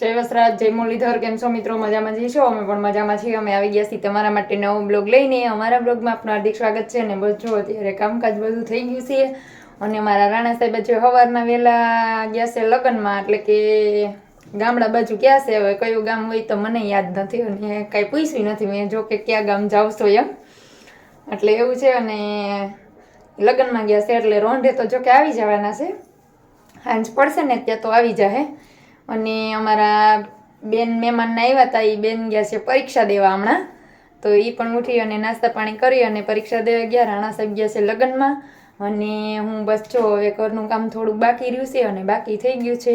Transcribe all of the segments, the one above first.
જય વસરાજ, જય મુરલીધર, કેમ છો મિત્રો? મજામાં જઈ છો અમે પણ મજામાં છીએ. અમે આવી ગયા છીએ તમારા માટે નવો બ્લોગ લઈને. અમારા બ્લોગમાં આપનું હાર્દિક સ્વાગત છે અને જો અત્યારે કામકાજ બધું થઈ ગયું છે અને અમારા રાણા સાહેબ જે સવારના વહેલા ગયા છે લગ્નમાં, એટલે કે ગામડા બાજુ ક્યાં છે. હવે કયું ગામ હોય તો મને યાદ નથી અને કાંઈ પૂછ્યું નથી મેં, જો કે ક્યાં ગામ જાવશો એમ. એટલે એવું છે અને લગ્નમાં ગયા છે, એટલે રોંઢે તો જો કે આવી જવાના છે. હાંજ પડશે ને ત્યાં તો આવી જાહે. અને અમારા બેન મહેમાનના આવ્યા હતા એ બેન ગયા છે પરીક્ષા દેવા હમણાં. તો એ પણ ઉઠી અને નાસ્તા પાણી કરી અને પરીક્ષા દેવા ગયા. રાણા સાહેબ ગયા છે લગ્નમાં. અને હું બસ જો હવે ઘરનું કામ થોડુંક બાકી રહ્યું છે અને બાકી થઈ ગયું છે.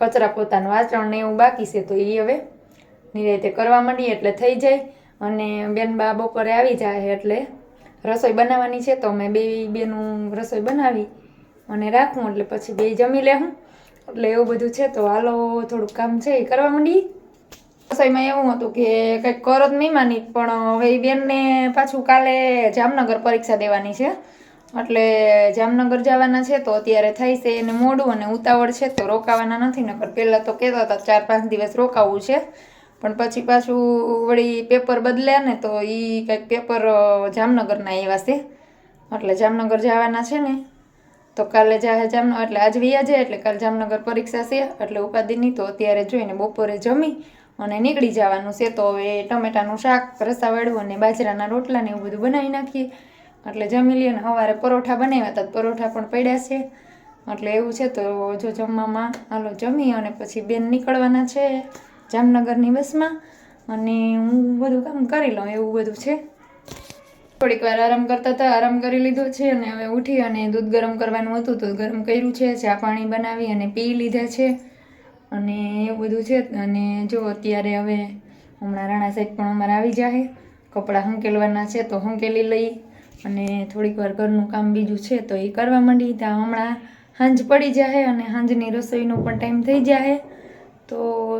કચરા પોતાનું આચરણ એવું બાકી છે. તો એ હવે નિરાયતે કરવા માંડીએ એટલે થઈ જાય. અને બેન બા બપોરે આવી જાય એટલે રસોઈ બનાવવાની છે. તો અમે બે બેનું રસોઈ બનાવી અને રાખું એટલે પછી બે જમી લેવું એટલે એવું બધું છે, તો હાલો, થોડુંક કામ છે એ કરવા માંડી. રસોઈમાં એવું હતું કે કંઈક કરો જ નહીં માની, પણ હવે એ બેનને પાછું કાલે જામનગર પરીક્ષા દેવાની છે. એટલે જામનગર જવાના છે, તો અત્યારે થાય છે, એને મોડું અને ઉતાવળ છે, તો રોકાવાના નથી, નકર પહેલાં તો કહેતા હતા ચાર પાંચ દિવસ રોકાવું છે. પણ પછી પાછું વળી પેપર બદલ્યા ને, તો એ કંઈક પેપર જામનગરના એવા છે. એટલે જામનગર જવાના છે ને તો કાલે જાહે જામનગર એટલે આજ વિયા જાય, એટલે કાલે જામનગર પરીક્ષા છે, એટલે ઉપાધિની તો અત્યારે જોઈને બપોરે જમી અને નીકળી જવાનું છે. તો હવે ટમેટાનું શાક, રસાવાળું અને બાજરાના રોટલા ને એવું બધું બનાવી નાખીએ. એટલે જમી લઈએ અને સવારે પરોઠા બનાવ્યા હતા, પરોઠા પણ પડ્યા છે. એટલે એવું છે તો જો જમવામાં હાલો જમી અને પછી બેન નીકળવાના છે જામનગરની બસમાં. અને હું બધું કામ કરી લઉં, એવું બધું છે. થોડીક વાર આરામ કરતા હતા, આરામ કરી લીધો છે અને હવે ઉઠી અને દૂધ ગરમ કરવાનું હતું તો ગરમ કર્યું છે, ચા પાણી બનાવી અને પી લીધા છે. અને એવું બધું છે અને જો અત્યારે હવે હમણાં રાણા સાહેબ પણ અમારે આવી જાય કપડાં હંકેલવાના છે તો હંકેલી લઈ અને થોડીક વાર ઘરનું કામ બીજું છે તો એ કરવા માંડી. ત્યાં હમણાં સાંજ પડી જાય અને સાંજની રસોઈનો પણ ટાઈમ થઈ જાય તો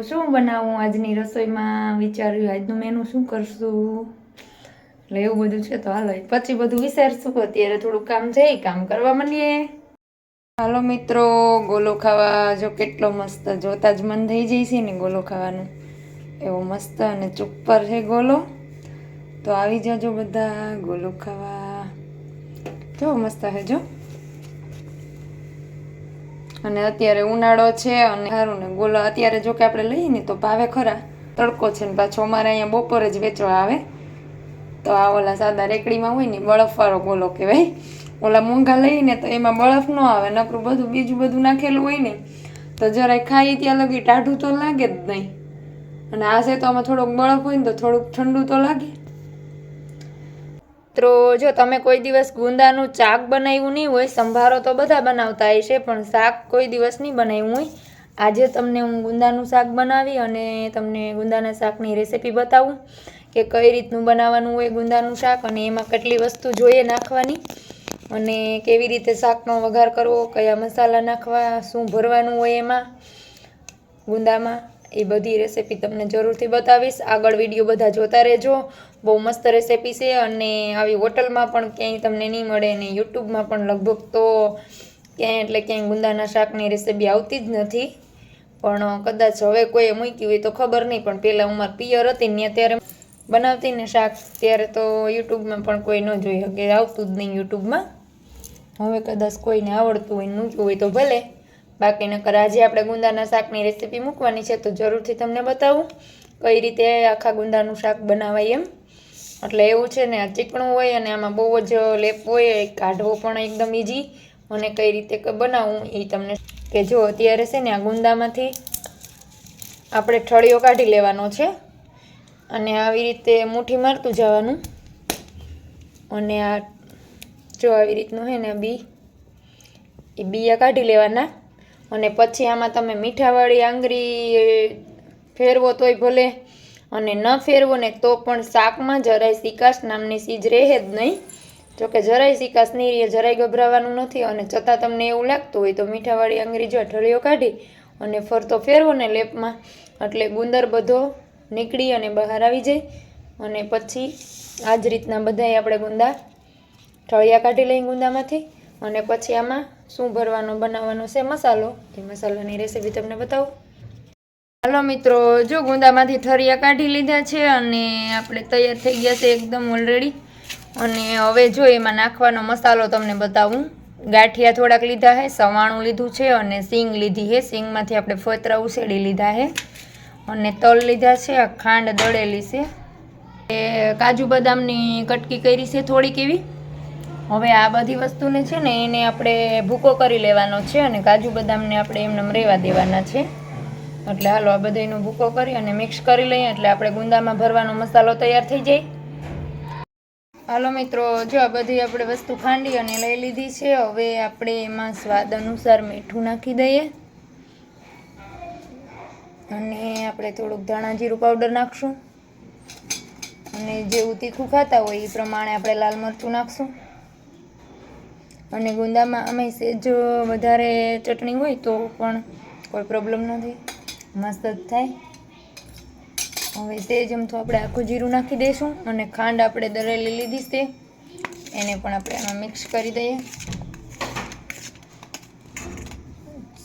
શું બનાવું આજની રસોઈમાં વિચાર્યું, આજનું મેનુ શું કરશું? એટલે એવું બધું છે તો હાલો પછી બધું વિચારશું, અત્યારે થોડું કામ છે કામ કરવા માંડીએ. હાલો મિત્રો, ગોલો ખાવા જો કેટલો મસ્ત, જોતા જ મન થઈ જાય છે ને ગોલો ખાવાનું. એવો મસ્ત અને ચુપ્પર છે ગોલો. તો આવી જજો બધા ગોલો ખાવા. જો મસ્ત છે, જો. અને અત્યારે ઉનાળો છે અને સારું ને ગોલો અત્યારે જો કે આપણે લઈએ ને તો ભાવે ખરા. તડકો છે ને પાછો અમારે અહીંયા બપોરે જ વેચવા આવે. તો આ ઓલા સાદા રેકડીમાં હોય ને બળફવાળો ગોલો કહેવાય. ઓલા મોંઘા લઈને તો એમાં બળફ ન આવે, નકરું બધું બીજું બધું નાખેલું હોય ને, તો જરાય ખાઈ ત્યાં લગી ટાઢું તો લાગે જ નહીં. અને આ છે તો આમાં થોડોક બળફ હોય ને તો થોડુંક ઠંડુ તો લાગે. મિત્રો જો તમે કોઈ દિવસ ગુંદાનું ચાક બનાવ્યું નહીં હોય, સંભારો તો બધા બનાવતા હશે, પણ શાક કોઈ દિવસ નહીં બનાવ્યું હોય. આજે તમને હું ગુંદાનું શાક બનાવી અને તમને ગુંદાના શાકની રેસીપી બતાવું. કે કઈ રીતનું બનાવવાનું હોય ગુંદાનું શાક અને એમાં કેટલી વસ્તુ જોઈએ નાખવાની અને કેવી રીતે શાકનો વઘાર કરવો, કયા મસાલા નાખવા, શું ભરવાનું હોય એમાં, ગુંદામાં, એ બધી રેસીપી તમને જરૂરથી બતાવીશ. આગળ વીડિયો બધા જોતા રહેજો. બહુ મસ્ત રેસીપી છે અને આવી હોટલમાં પણ ક્યાંય તમને નહીં મળે ને યુટ્યુબમાં પણ લગભગ તો ક્યાંય એટલે ક્યાંય ગુંદાના શાકની રેસીપી આવતી જ નથી. પણ કદાચ હવે કોઈએ મૂકી હોય તો ખબર નહીં, પણ પહેલાં હું મારી પિયર હતી ને ત્યારે બનાવતી ને શાક, ત્યારે તો યુટ્યુબમાં પણ કોઈ ન જોઈ શકે, આવતું જ નહીં યુટ્યુબમાં. હવે કદાચ કોઈને આવડતું હોય મૂક્યું હોય તો ભલે. બાકી નકર આજે આપણે ગુંદાના શાકની રેસીપી મૂકવાની છે, તો જરૂરથી તમને બતાવું કઈ રીતે આખા ગુંદાનું શાક બનાવાય એમ. એટલે એવું છે ને, આ ચીકણું હોય અને આમાં બહુ જ લેપ હોય કાઢવો પણ એકદમ ઇઝી અને કઈ રીતે બનાવું એ તમને કે જો અત્યારે છે ને, આ ગુંદામાંથી આપણે ઠળિયો કાઢી લેવાનો છે. અને આવી રીતે મુઠ્ઠી મારતું જવાનું. અને આ જો આવી રીતનું છે ને બી, એ બીયા કાઢી લેવાના. અને પછી આમાં તમે મીઠાવાળી આંગળી ફેરવો તોય ભલે. અને ન ફેરવો ને તો પણ શાકમાં જરાય સિકાશ નામની સીજ રહે જ નહીં. જોકે જરાય સિકાશ નહીં રહે, જરાય ગભરાવાનું નથી. અને છતાં તમને એવું લાગતું હોય તો મીઠાવાળી આંગળી જો ઢળીઓ કાઢી અને ફરતો ફેરવો ને લેપમાં. એટલે ગુંદર બધો નીકળી અને બહાર આવી જાય. અને પછી આ જ રીતના બધાય આપણે ગુંદા ઠળિયા કાઢી લઈ ગુંદામાંથી. અને પછી આમાં શું ભરવાનો, બનાવવાનો છે મસાલો. એ મસાલાની રેસીપી તમને બતાવું. હાલો મિત્રો, જો ગુંદામાંથી ઠરિયા કાઢી લીધા છે અને આપણે તૈયાર થઈ ગયા છે એકદમ ઓલરેડી અને હવે જો એમાં નાખવાનો મસાલો તમને બતાવું. ગાંઠિયા થોડાક લીધા છે, સવાણું લીધું છે અને સિંગ લીધી છે. સિંગમાંથી આપણે ફતરા ઉછેડી લીધા છે. અને તલ લીધા છે, આ ખાંડ દળેલી છે. એ કાજુ બદામની કટકી કરી છે થોડીક એવી. હવે આ બધી વસ્તુને છે ને એને આપણે ભૂકો કરી લેવાનો છે અને કાજુ બદામને આપણે એમને રેવા દેવાના છે. એટલે હાલો આ બધાનો ભૂકો કરી અને મિક્સ કરી લઈએ એટલે આપણે ગુંદામાં ભરવાનો મસાલો તૈયાર થઈ જાય. હાલો મિત્રો, જો આ બધી આપણે વસ્તુ ખાંડી અને લઈ લીધી છે, હવે આપણે એમાં સ્વાદ અનુસાર મીઠું નાખી દઈએ. અને આપણે થોડુંક ધાણા જીરું પાવડર નાખશું. અને જેવું તીખું ખાતા હોય એ પ્રમાણે આપણે લાલ મરચું નાખશું. અને ગુંદામાં અમે સેજ વધારે ચટણી હોય તો પણ કોઈ પ્રોબ્લેમ નથી. મસ્ત જ થાય. હવે સેજ એમ તો આપણે આખું જીરું નાખી દઈશું અને ખાંડ આપણે દરેલી લીધી છે. એને પણ આપણે આમાં મિક્સ કરી દઈએ.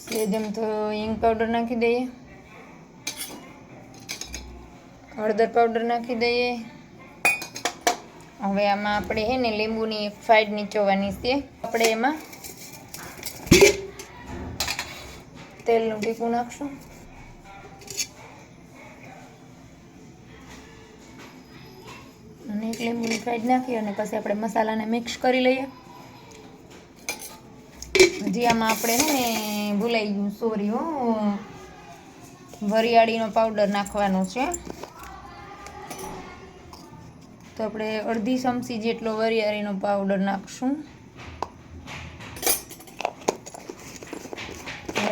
સેજ એમ તો હિંગ પાવડર નાખી દઈએ. હળદર પાવડર નાખી દઈએ. હવે આમાં આપણે હે ને લીંબુની એક ફાઈડ નીચોવાની છે. આપણે એમાં તેલનું ટીપું નાખશું. અને એક લીંબુની ફાઈડ નાખી અને પછી આપણે મસાલાને મિક્સ કરી લઈએ. હજી આમાં આપણે હે ને ભૂલાઈ ગયું સોરી હો. વરિયાળીનો પાવડર નાખવાનો છે. તો આપણે અડધી ચમચી જેટલો વરિયાળીનો પાવડર નાખશું.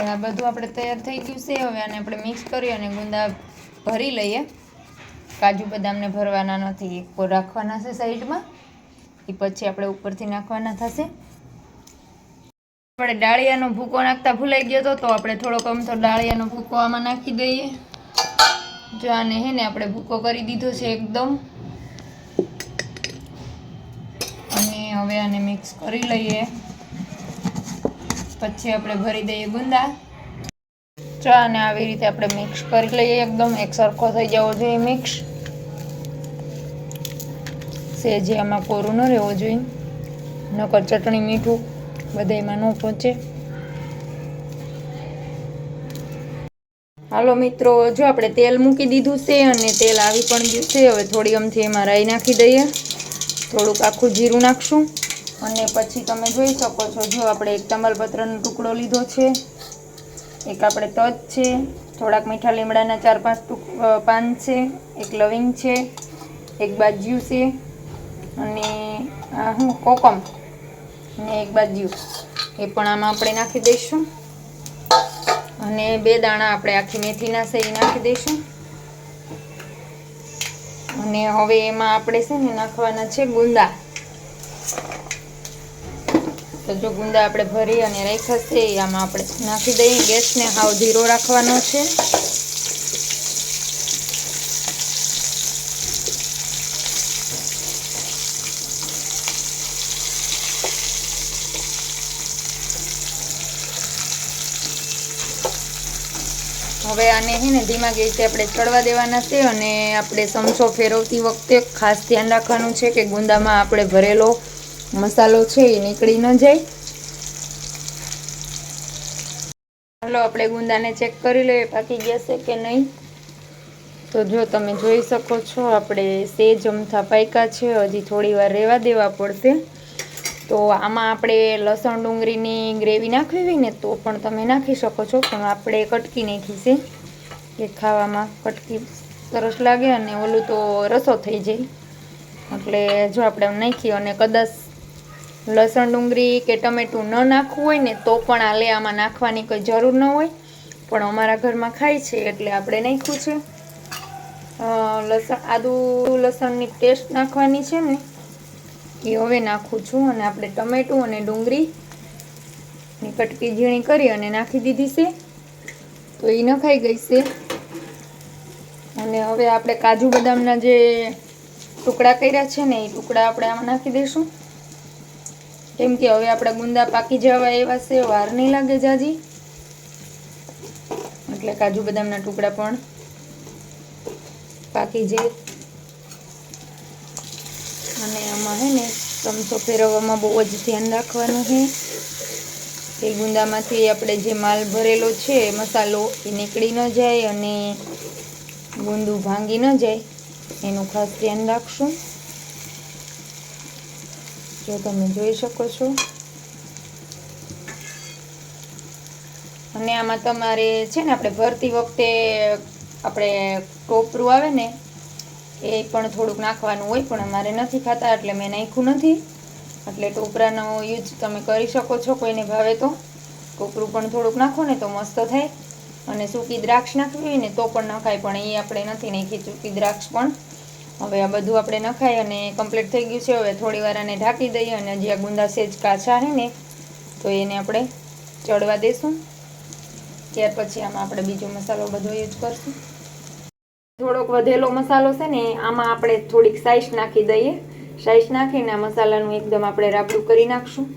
આ બધું આપણે તૈયાર થઈ ગયું છે. હવે આને આપણે મિક્સ કરી અને ગુંદા ભરી લઈએ. કાજુ બદામને ભરવાના નથી, એક રાખવાના છે સાઈડમાં. એ પછી આપણે ઉપરથી નાખવાના થશે. આપણે ડાળિયાનો ભૂકો નાખતા ભૂલાઈ ગયો હતો તો આપણે થોડોક આમ તો ડાળિયાનો ભૂકો આમાં નાખી દઈએ. જો આને હે ને આપણે ભૂકો કરી દીધો છે એકદમ. હવે આને મિક્સ કરી લઈએ. પછી આપણે ભરી દઈએ ગુંદા. ચા અને આવી રીતે આપણે મિક્સ કરી લઈએ એકદમ. એક સરખો થઈ જવો જોઈએ મિક્સ સેજે આમાં કોરું ન રહેવું જોઈએ. નકર ચટણી મીઠું બધાયમાં ન પહોંચે. હાલો મિત્રો, જો આપણે તેલ મૂકી દીધું છે અને તેલ આવી પણ ગયું છે, હવે થોડી અમથી એમાં રાઈ નાખી દઈએ. થોડુંક આખું જીરું નાખશું અને પછી તમે જોઈ શકો છો, જો આપણે એક તમાલપત્રનો ટુકડો લીધો છે, એક આપણે તજ છે, થોડાક મીઠા લીમડાના ચાર પાંચ ટુક પાન છે, એક લવિંગ છે, એક બાજ્યું છે, અને આ હું કોકમ અને એક બાજ્યું. એ પણ આમાં આપણે નાખી દઈશું. અને બે દાણા આપણે આખી મેથીના છે એ નાખી દઈશું. અને હવે એમાં આપણે છે ને નાખવાના છે ગુંદા. તો જો ગુંદા આપણે ભરી અને રાખ્યા છે એ આમાં આપણે નાખી દઈએ. ગેસને હાવ ધીરો રાખવાનો છે. હવે આને છે ને ધીમા ગેસથી આપણે ચડવા દેવાના છે અને આપણે સમસો ફેરવતી વખતે ખાસ ધ્યાન રાખવાનું છે કે ગુંદામાં આપણે ભરેલો મસાલો છે એ નીકળી ન જાય. ચાલો આપણે ગુંદાને ચેક કરી લઈએ, પાકી ગયા છે કે નહીં? તો જો તમે જોઈ શકો છો, આપણે સેજ અમથા પાક્યા છે, હજી થોડી વાર રહેવા દેવા પડશે. તો આમાં આપણે લસણ ડુંગળીની ગ્રેવી નાખવી હોય ને તો પણ તમે નાખી શકો છો, પણ આપણે કટકી નાખી છે. કે ખાવામાં કટકી સરસ લાગે અને ઓલું તો રસો થઈ જાય. એટલે જો આપણે નાખીએ અને કદાચ લસણ ડુંગળી કે ટમેટું ન નાખવું હોય ને તો પણ આલે આમાં નાખવાની કોઈ જરૂર ન હોય. પણ અમારા ઘરમાં ખાય છે એટલે આપણે નાખ્યું છે. લસણ, આદુ લસણની પેસ્ટ નાખવાની છે ને. એ હવે નાખું છું અને આપણે ટમેટું અને ડુંગળી ની કટકી ઝીણી કરી અને નાખી દીધી છે. તો એ નખાઈ ગઈ છે. અને હવે આપણે કાજુ બદામના જે ટુકડા કર્યા છે ને એ ટુકડા આપણે આમાં નાખી દઈશું. કેમ કે હવે આપણા ગુંદા પાકી જવા એવા છે, વાર નહીં લાગે જાજી. એટલે કાજુ બદામના ટુકડા પણ પાકી જાય. અને આમાં હે ને ચમચો ફેરવવામાં બહુ જ ધ્યાન રાખવાનું છે એ ગુંદામાંથી આપણે જે માલ ભરેલો છે મસાલો એ નીકળી ન જાય અને ગુંદું ભાંગી ન જાય. એનું ખાસ ધ્યાન રાખશું. જો તમે જોઈ શકો છો. અને આમાં તમારે છે ને, આપણે ભરતી વખતે આપણે ટોપરું આવે ને એ પણ થોડુંક નાખવાનું હોય, પણ અમારે નથી ખાતા, એટલે મેં નાખ્યું નથી. એટલે ટોપરાનો યુઝ તમે કરી શકો છો કોઈને ભાવે તો. ટોપરું પણ થોડુંક નાખો ને તો મસ્ત થાય. અને સૂકી દ્રાક્ષ નાખવી હોય ને તો પણ નખાય, પણ એ આપણે નથી નાખી સૂકી દ્રાક્ષ પણ. હવે આ બધું આપણે નખાય અને કમ્પ્લીટ થઈ ગયું છે. હવે થોડી વાર આને ઢાંકી દઈએ અને જે આ ગુંદા સેજ કાચા છે ને, તો એને આપણે ચડવા દઈશું ત્યાર પછી આમાં આપણે બીજો મસાલો બધો યુઝ કરશું. થોડોક વધેલો મસાલો છે ને, આમાં આપણે થોડીક સાઈસ નાખી દઈએ. સાઈસ નાખીને આ મસાલાનું એકદમ આપણે રાબડું કરી નાખશું.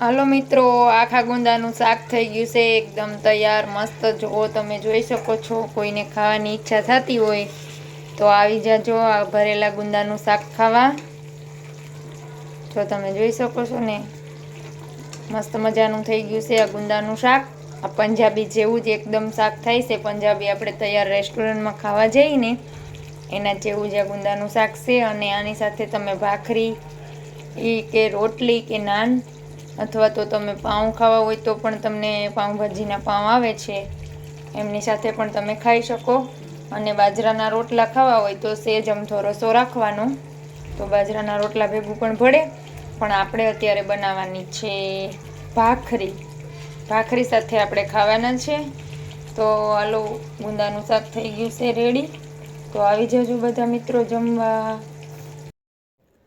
હાલો મિત્રો, આખા ગુંદાનું શાક થઈ ગયું છે. એકદમ તૈયાર, મસ્ત. જો તમે જોઈ શકો છો, કોઈને ખાવાની ઈચ્છા થતી હોય તો આવી જાજો આ ભરેલા ગુંદાનું શાક ખાવા. જો તમે જોઈ શકો છો ને, મસ્ત મજાનું થઈ ગયું છે આ ગુંદાનું શાક. આ પંજાબી જેવું જ એકદમ શાક થાય છે. પંજાબી આપણે તૈયાર રેસ્ટોરન્ટમાં ખાવા જઈએ ને એના જેવું જ આ ગુંદાનું શાક છે અને આની સાથે તમે ભાખરી એ કે રોટલી કે નાન અથવા તો તમે પાઉં ખાવા હોય તો પણ તમને પાઉંભાજીના પાઉં આવે છે. એમની સાથે પણ તમે ખાઈ શકો અને બાજરાના રોટલા ખાવા હોય તો સેજ અમથો રસો રાખવાનો. તો બાજરાના રોટલા ભેગું પણ ભળે. પણ આપણે અત્યારે બનાવવાની છે ભાખરી. ભાખરી સાથે આપણે ખાવાના છે. તો હાલો ગુંદાનું શાક થઈ ગયું છે રેડી તો આવી જજો બધા મિત્રો જમવા.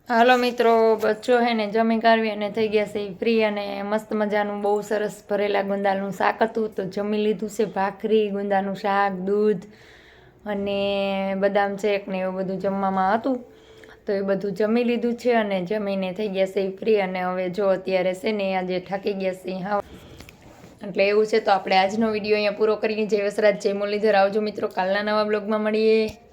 હાલો મિત્રો, બચ્ચો હે ને જમી કાઢવી અને થઈ ગયા છે ફ્રી અને મસ્ત મજાનું બહુ સરસ ભરેલા ગુંદાનું શાક હતું. તો જમી લીધું છે ભાખરી, ગુંદાનું શાક, દૂધ અને બદામ શેક ને એવું બધું જમવામાં હતું. તો એ બધું જમી લીધું છે અને જમીને થઈ ગયા છે ફ્રી અને હવે જો અત્યારે છે ને આજે થાકી ગયા છે, હા. એટલે એવું છે તો આપણે આજનો વીડિયો અહીંયા પૂરો કરીએ. જય વસરાજ, જય મુરલીધર. આવજો મિત્રો, કાલના નવા બ્લોગમાં મળીએ.